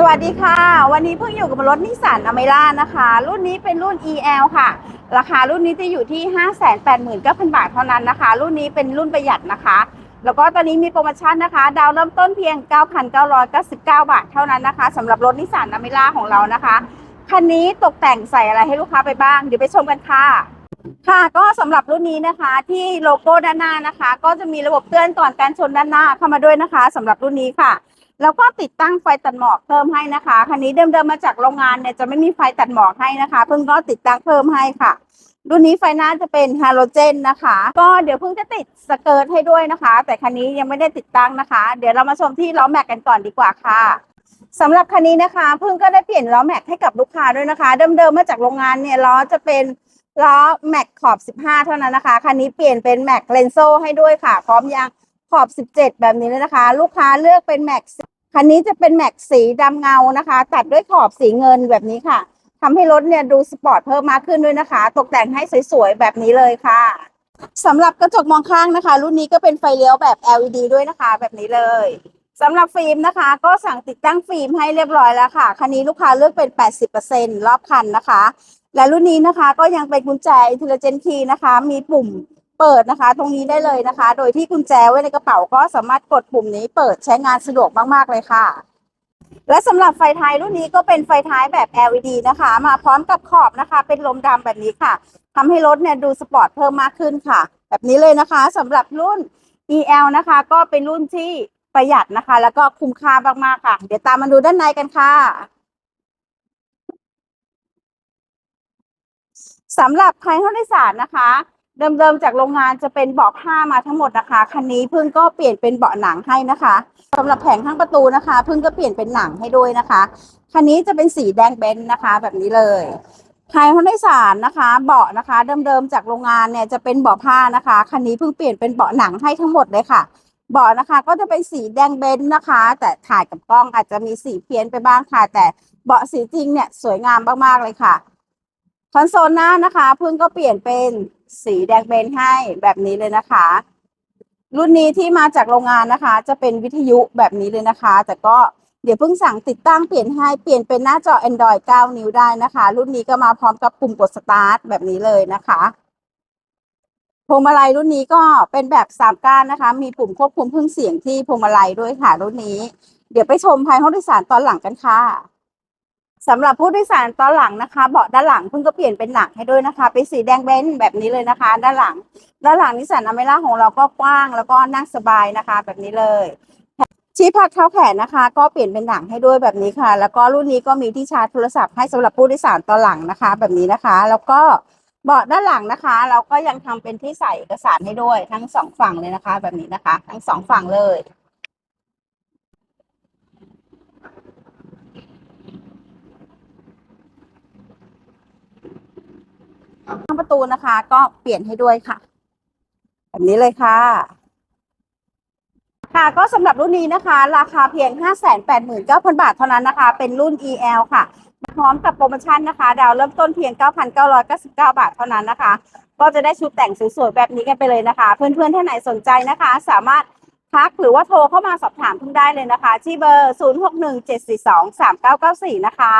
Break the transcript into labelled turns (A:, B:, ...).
A: สวัสดีค่ะ วันนี้เพิ่งอยู่กับรถนิสสันอเมร่านะคะ รุ่นนี้เป็นรุ่น EL ค่ะ ราคารุ่นนี้จะอยู่ที่ 589,000 บาทเท่านั้นนะคะ รุ่นนี้เป็นรุ่นประหยัดนะคะ แล้วก็ตอนนี้มีโปรโมชั่นนะคะ ดาวเริ่มต้นเพียง 9,999 บาทเท่านั้นนะคะสำหรับรถนิสสันอเมร่าของเรานะคะคันนี้ตกแต่งใส่อะไรให้ลูกค้าไปบ้าง เดี๋ยวไปชมกันค่ะ ค่ะก็สำหรับรุ่นนี้นะคะที่โลโก้ด้านหน้านะคะ ก็จะมีระบบเตือนก่อนการชนด้านหน้าเข้ามาด้วยนะคะสำหรับรุ่นนี้ค่ะ แล้วก็ติดตั้งไฟตัดหมอกเพิ่มให้นะคะ คันนี้เดิมๆมาจากโรงงานเนี่ยจะไม่มีไฟตัดหมอกให้นะคะ เพิ่งก็ติดตั้งเพิ่มให้ค่ะ รุ่นนี้ไฟหน้าจะเป็นฮาโลเจนนะคะ ก็เดี๋ยวเพิ่งจะติดสเกิร์ตให้ด้วยนะคะ แต่คันนี้ยังไม่ได้ติดตั้งนะคะ เดี๋ยวเรามาชมที่ล้อแม็กกันก่อนดีกว่าค่ะสำหรับคันนี้นะคะเพิ่งก็ได้เปลี่ยนล้อแม็กให้กับลูกค้าด้วยนะคะ เดิมๆมาจากโรงงานเนี่ยล้อจะเป็นล้อแม็กขอบ 15 เท่านั้นนะคะ คันนี้เปลี่ยนเป็นแม็กเลนโซให้ด้วยค่ะ พร้อมยาง ขอบ 17 แบบนี้เลยนะคะ ลูกค้าเลือกเป็นแม็กคันนี้จะเป็นแม็กสีดำเงานะคะ ตัดด้วยขอบสีเงินแบบนี้ค่ะทำให้รถเนี่ยดูสปอร์ตเพิ่มมากขึ้นด้วยนะคะ ตกแต่งให้สวยๆ แบบนี้เลยค่ะสำหรับกระจกมองข้างนะคะ รุ่นนี้ก็เป็นไฟเลี้ยวแบบ LED ด้วยนะคะ แบบนี้เลยสำหรับฟิล์มนะคะ ก็สั่งติดตั้งฟิล์มให้เรียบร้อยแล้วค่ะ คันนี้ลูกค้าเลือกเป็น 80%รอบคันนะคะ และรุ่นนี้นะคะก็ยังเป็นกุญแจ Intelligent Key นะคะ มีปุ่ม เปิดนะคะ ตรงนี้ได้เลยนะคะ โดยที่กุญแจไว้ในกระเป๋าก็สามารถกดปุ่มนี้เปิดใช้งานสะดวกมากๆเลยค่ะ และสำหรับไฟท้ายรุ่นนี้ก็เป็นไฟท้ายแบบ LED นะคะ มาพร้อมกับขอบนะคะ เป็นลมดำแบบนี้ค่ะทำให้รถเนี่ยดูสปอร์ตเพิ่มมากขึ้นค่ะ แบบนี้เลยนะคะสำหรับรุ่น EL นะคะ ก็เป็นรุ่นที่ประหยัดนะคะ แล้วก็คุ้มค่ามากๆค่ะ เดี๋ยวตามมาดูด้านในกันค่ะสำหรับภายห้องโดยสารนะคะ เดิมๆจากโรงงานจะเป็นเบาะผ้ามาทั้งหมดนะคะ คันนี้พิ่งก็เปลี่ยนเป็นเบาะหนังให้นะคะสำหรับแผงข้างประตูนะคะพิ่งก็เปลี่ยนเป็นหนังให้ด้วยนะคะ คันนี้จะเป็นสีแดงเบนนะคะ แบบนี้เลยภายห้องโดยสารนะคะ เบาะนะคะ เดิมๆจากโรงงานเนี่ยจะเป็นเบาะผ้านะคะคันนี้เพิ่งเปลี่ยนเป็นเบาะหนังให้ทั้งหมดเลยค่ะเบาะนะคะ ก็จะเป็นสีแดงเบนนะคะ แต่ถ่ายกับกล้องอาจจะมีสีเพี้ยนไปบ้างค่ะ แต่เบาะสีจริงเนี่ยสวยงามมากๆเลยค่ะคอนโซลหน้านะคะ เพิ่งก็เปลี่ยนเป็น สีแดงเบนให้แบบนี้เลยนะคะ รุ่นนี้ที่มาจากโรงงานนะคะ จะเป็นวิทยุแบบนี้เลยนะคะ แต่ก็เดี๋ยวเพิ่งสั่งติดตั้งเปลี่ยนให้เปลี่ยนเป็นหน้าจอ Android 9 นิ้วได้นะคะ รุ่นนี้ก็มาพร้อมกับปุ่มกดสตาร์ทแบบนี้เลยนะคะพวงมาลัยรุ่นนี้ก็เป็นแบบสามก้านนะคะ มีปุ่มควบคุมเพึ่งเสียงที่พวงมาลัยด้วยค่ะรุ่นนี้ เดี๋ยวไปชมภายห้องโดยสารตอนหลังกันค่ะ สำหรับผู้โดยสารตอนหลังนะคะเบาะด้านหลังเพิ่งก็เปลี่ยนเป็นหนังให้ด้วยนะคะเป็นสีแดงเบนซ์แบบนี้เลยนะคะ ด้านหลัง ด้านหลังนิสสันอเมร่าของเราก็กว้างแล้วก็นั่งสบายนะคะ แบบนี้เลยชี้พักเท้าแขนนะคะ ก็เปลี่ยนเป็นหนังให้ด้วยแบบนี้ค่ะ แล้วก็รุ่นนี้ก็มีที่ชาร์จโทรศัพท์ให้สำหรับผู้โดยสารตอนหลังนะคะ แบบนี้นะคะ แล้วก็เบาะด้านหลังนะคะ เราก็ยังทำเป็นที่ใส่เอกสารให้ด้วยทั้งสองฝั่งเลยนะคะ แบบนี้นะคะ ทั้งสองฝั่งเลย ข้างประตูนะคะ ก็เปลี่ยนให้ด้วยค่ะ แบบนี้เลยค่ะ ค่ะก็สำหรับรุ่นนี้นะคะ ราคาเพียง 589,000 บาทเท่านั้นนะคะ เป็นรุ่น EL ค่ะ พร้อมกับโปรโมชั่นนะคะ ดาวเริ่มต้นเพียง 9,999 บาทเท่านั้นนะคะ ก็จะได้ชุดแต่งสวยๆแบบนี้กันไปเลยนะคะ เพื่อนๆท่านไหนสนใจนะคะ สามารถทักหรือว่าโทรเข้ามาสอบถามเพิ่งได้เลยนะคะ ที่เบอร์ 0617423994 นะคะ